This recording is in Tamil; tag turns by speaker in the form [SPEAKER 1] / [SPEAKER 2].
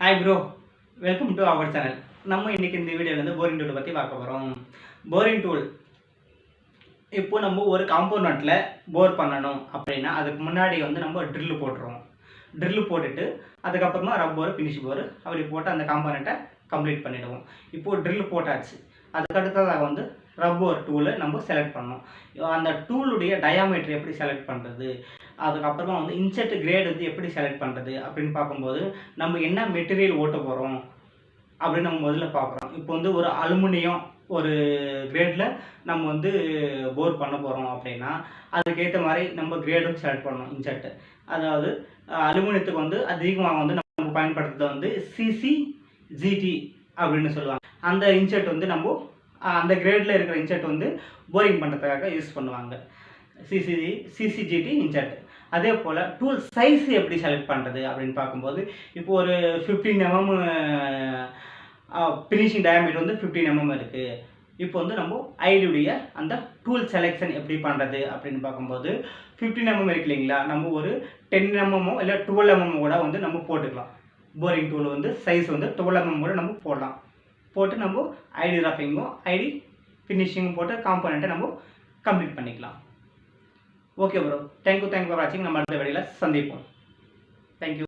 [SPEAKER 1] Hi bro welcome to our channel நம்ம இன்னைக்கு இந்த வீடியோவில் வந்து போரிங் டூலை பற்றி பார்க்க போகிறோம் போரிங் டூல் இப்போ நம்ம ஒரு காம்போனண்ட்டில் போர் பண்ணணும் அப்படின்னா அதுக்கு முன்னாடி வந்து நம்ம ட்ரில்லு போட்டுருவோம். ட்ரில்லு போட்டுட்டு அதுக்கப்புறமா ரப்போர் ஃபினிஷ் போர் அப்படி போட்டு அந்த காம்போனண்ட்டை கம்ப்ளீட் பண்ணிவிடுவோம் இப்போது ட்ரில்லு போட்டாச்சு. அதுக்கடுத்ததாக வந்து ரப்போர் டூலை நம்ம செலக்ட் பண்ணோம் அந்த டூலுடைய டயாமீட்டர் எப்படி செலக்ட் பண்ணுறது அதுக்கப்புறமா வந்து இன்செட் கிரேட் வந்து எப்படி செலக்ட் பண்ணுறது அப்படின்னு பார்க்கும்போது நம்ம என்ன மெட்டீரியல் ஓட்ட போகிறோம் அப்படின்னு நம்ம முதல்ல பார்க்குறோம். இப்போ வந்து ஒரு அலுமினியம் ஒரு கிரேடில் நம்ம வந்து போர் பண்ண போகிறோம் அப்படின்னா அதுக்கேற்ற மாதிரி நம்ம கிரேடும் செலக்ட் பண்ணணும் இன்செட்டு அதாவது அலுமினியத்துக்கு வந்து அதிகமாக வந்து நம்ம பயன்படுத்துறது வந்து சிசி ஜிடி அப்படின்னு சொல்லுவாங்க. அந்த இன்செட் வந்து நம்ம அந்த கிரேடில் இருக்கிற இன்செட் வந்து போரிங் பண்ணுறதுக்காக யூஸ் பண்ணுவாங்க. சிசிஜி சிசிஜிடி இன்செட் அதே போல் டூல் சைஸ் எப்படி செலக்ட் பண்ணுறது அப்படின்னு பார்க்கும்போது இப்போ ஒரு ஃபிஃப்டீன் எம்எம் ஃபினிஷிங் டயமீட்டர் வந்து ஃபிஃப்டீன் எம்எம் இருக்குது இப்போ வந்து நம்ம ஐடியுடைய அந்த டூல் செலெக்ஷன் எப்படி பண்ணுறது அப்படின்னு பார்க்கும்போது ஃபிஃப்டீன் எம்எம் இருக்கு இல்லைங்களா? நம்ம ஒரு டென் எம்எம்மோ இல்லை டுவெல் எம்எம் கூட வந்து நம்ம போட்டுக்கலாம். போரிங் டூல் வந்து சைஸ் வந்து டுவெல் எம்எம் கூட நம்ம போடலாம். போட்டு நம்ம ஐடி ரப்பிங்கும் ஐடி ஃபினிஷிங்கும் போட்டு காம்போனண்ட்டை நம்ம கம்ப்ளீட் பண்ணிக்கலாம். Okay bro thank you thank you for வாட்சிங் நம்ம அடுத்த வீடியோவில் சந்திப்போம். தேங்க்யூ